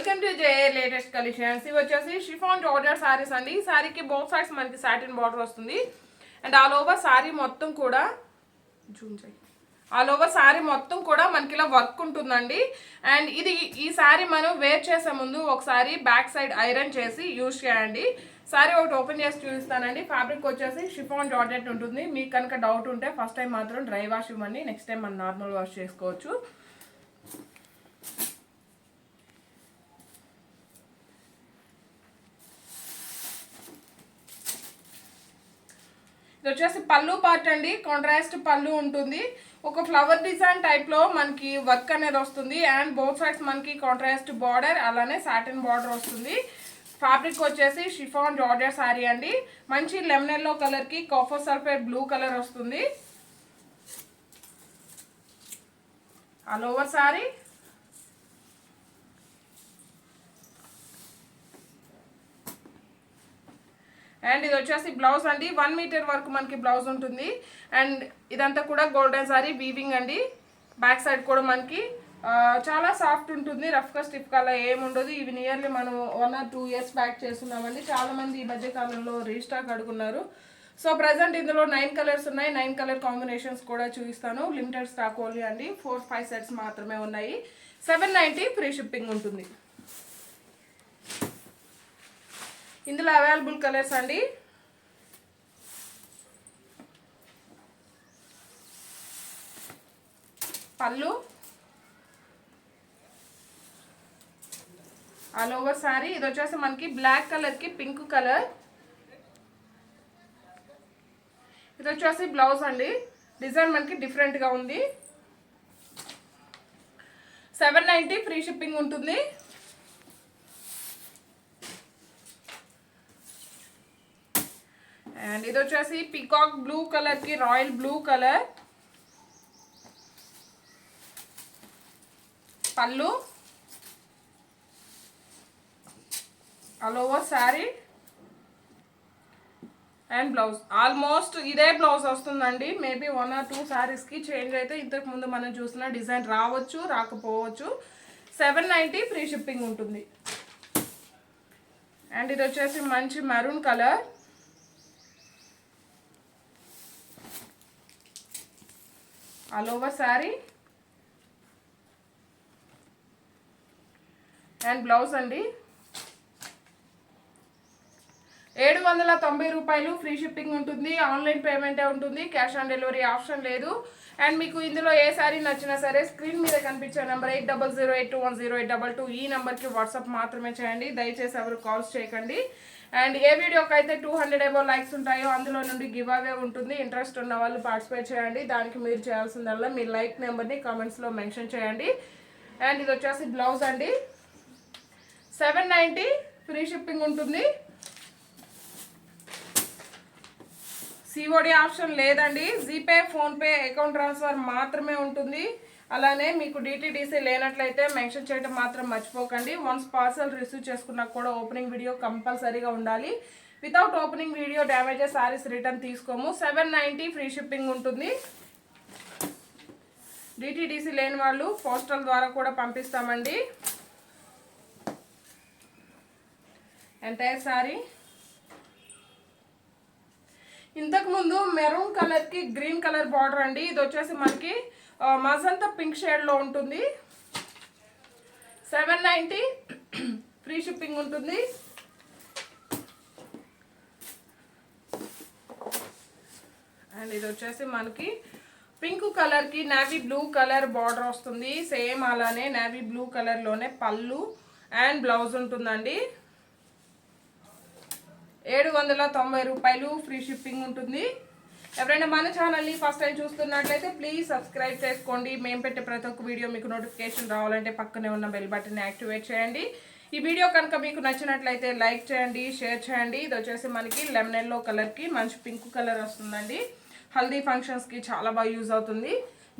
Welcome to J latest collections ఇవి వచ్చేసి chiffon georgette saris అండి. ఈ సారీకి బోత్ సైడ్స్ మనకి సాటిన్ బార్డర్ వస్తుంది. అండ్ ఆల్ ఓవర్ సారీ మొత్తం కూడా జూమ్ చేయి. ఆల్ ఓవర్ సారీ మొత్తం కూడా మనకి ఇలా వర్క్ ఉంటుందండి. అండ్ ఇది ఈ సారీ మనం వేర్ చేసే ముందు ఒకసారి బ్యాక్ సైడ్ ఐరన్ చేసి యూజ్ చేయండి. సారీ ఒకటి ఓపెన్ చేసి చూపిస్తానండి. ఫ్యాబ్రిక్ వచ్చేసి షిఫాన్ జార్జెట్ ఉంటుంది. మీకు కనుక డౌట్ ఉంటే ఫస్ట్ టైం మాత్రం డ్రై వాష్ ఇవ్వండి. నెక్స్ట్ టైం మనం నార్మల్ వాష్ చేసుకోవచ్చు. ఇది వచ్చేసి పళ్ళు పార్ట్ అండి. కాంట్రాస్ట్ పళ్ళు ఉంటుంది. ఒక ఫ్లవర్ డిజైన్ టైప్లో మనకి వర్క్ అనేది వస్తుంది. అండ్ బోత్ సైడ్స్ మనకి కాంట్రాస్ట్ బార్డర్ అలానే సాటిన్ బార్డర్ వస్తుంది. ఫ్యాబ్రిక్ వచ్చేసి షిఫాన్ జార్జర్ శారీ అండి. మంచి లెమన్ ఎల్లో కలర్కి కాఫర్ సల్ఫేట్ బ్లూ కలర్ వస్తుంది. ఆల్ ఓవర్ శారీ అండ్ ఇది వచ్చేసి బ్లౌజ్ అండి. వన్ మీటర్ వరకు మనకి బ్లౌజ్ ఉంటుంది. అండ్ ఇదంతా కూడా గోల్డెన్ సారీ వీవింగ్ అండి. బ్యాక్ సైడ్ కూడా మనకి చాలా సాఫ్ట్ ఉంటుంది. రఫ్గా స్టిఫ్ అలా ఏముండదు ఇవి నియర్లీ మనం one or two years back చేస్తున్నామండి. చాలా మంది ఈ మధ్య కాలంలో రీస్టాక్ అడుగున్నారు. సో ప్రజెంట్ ఇందులో నైన్ కలర్స్ ఉన్నాయి. నైన్ కలర్ కాంబినేషన్స్ కూడా చూపిస్తాను. లిమిటెడ్ స్టాక్ ఓన్లీ అండి. ఫోర్ ఫైవ్ సెట్స్ మాత్రమే ఉన్నాయి. సెవెన్ నైంటీ ఫ్రీ షిప్పింగ్ ఉంటుంది. ఇందులో అవైలబుల్ కలర్స్ అండి. పళ్ళు. ఆల్ ఓవర్ సారీ ఇది వచ్చేసి మనకి బ్లాక్ కలర్కి పింక్ కలర్ ఇది వచ్చేసి బ్లౌజ్ అండి. డిజైన్ మనకి డిఫరెంట్గా ఉంది. సెవెన్ నైంటీ ఫ్రీ షిప్పింగ్ ఉంటుంది. అండ్ ఇది వచ్చేసి పికాక్ బ్లూ కలర్కి రాయల్ బ్లూ కలర్ పళ్ళు all over sari and blouse almost ఇదే బ్లౌజ్ వస్తుందండి మేబీ వన్ ఆర్ టూ శారీస్కి చేంజ్ అయితే ఇంతకు ముందు మనం చూసిన డిజైన్ రావచ్చు రాకపోవచ్చు సెవెన్ నైంటీ ఫ్రీ షిప్పింగ్ ఉంటుంది అండ్ ఇది వచ్చేసి మంచి maroon colour all over sari. And blouse అండి. ఏడు వందల తొంభై రూపాయలు ఫ్రీ షిప్పింగ్ ఉంటుంది ఆన్లైన్ పేమెంటే ఉంటుంది క్యాష్ ఆన్ డెలివరీ ఆప్షన్ లేదు. అండ్ మీకు ఇందులో ఏ శారీ నచ్చినా సరే స్క్రీన్ మీద కనిపించే number eight double zero eight two one zero eight double two. ఈ నెంబర్కి వాట్సాప్ మాత్రమే చేయండి దయచేసి ఎవరు కాల్స్ చేయకండి. అండ్ ఏ వీడియోకి అయితే టూ హండ్రెడ్ ఏబో లైక్స్ ఉంటాయో అందులో నుండి గివ్ అవే ఉంటుంది ఇంట్రెస్ట్ ఉన్న వాళ్ళు పార్టిసిపేట్ చేయండి. దానికి మీరు చేయాల్సిందల్లా మీ లైక్ నెంబర్ని కామెంట్స్లో మెన్షన్ చేయండి. అండ్ ఇది వచ్చేసి బ్లౌజ్ అండి. సెవెన్ నైంటీ ఫ్రీ షిప్పింగ్ ఉంటుంది. సిఓడి ఆప్షన్ లేదండి. జీపే ఫోన్పే అకౌంట్ ట్రాన్స్ఫర్ మాత్రమే ఉంటుంది. అలానే మీకు డిటీడీసీ లేనట్లయితే మెన్షన్ చేయడం మాత్రం మర్చిపోకండి. వన్స్ పార్సల్ రిసీవ్ చేసుకున్నా కూడా ఓపెనింగ్ వీడియో కంపల్సరీగా ఉండాలి. Without opening video damages saris return తీసుకోము. సెవెన్ నైంటీ ఫ్రీ షిప్పింగ్ ఉంటుంది. డిటీడీసీ లేని వాళ్ళు పోస్టల్ ద్వారా కూడా పంపిస్తామండి. ఎంటైర్ సారీ ఇంతకు ముందు మెరూన్ కలర్కి గ్రీన్ కలర్ బార్డర్ అండి. ఇది వచ్చేసి మనకి మజంతా పింక్ షేడ్లో ఉంటుంది. సెవెన్ నైంటీ ఫ్రీ షిప్పింగ్ ఉంటుంది. అండ్ ఇది వచ్చేసి మనకి పింక్ కలర్కి నావీ బ్లూ కలర్ బార్డర్ వస్తుంది. సేమ్ అలానే నావీ బ్లూ కలర్లోనే పళ్ళు అండ్ బ్లౌజ్ ఉంటుందండి. ఏడు వందల తొంభై రూపాయలు ఫ్రీ షిప్పింగ్ ఉంటుంది. ఎవరైనా మన ఛానల్ని ఫస్ట్ టైం చూస్తున్నట్లయితే ప్లీజ్ సబ్స్క్రైబ్ చేసుకోండి. మేము పెట్టే ప్రతి ఒక్క వీడియో మీకు నోటిఫికేషన్ రావాలంటే పక్కనే ఉన్న బెల్ బటన్ యాక్టివేట్ చేయండి. ఈ వీడియో కనుక మీకు నచ్చినట్లయితే లైక్ చేయండి షేర్ చేయండి. ఇది వచ్చేసి మనకి లెమన్ ఎల్లో కలర్కి మంచి పింక్ కలర్ వస్తుందండి. హల్దీ ఫంక్షన్స్కి చాలా బాగా యూజ్ అవుతుంది.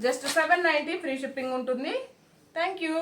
Just seven ninety free shipping ఉంటుంది. Thank you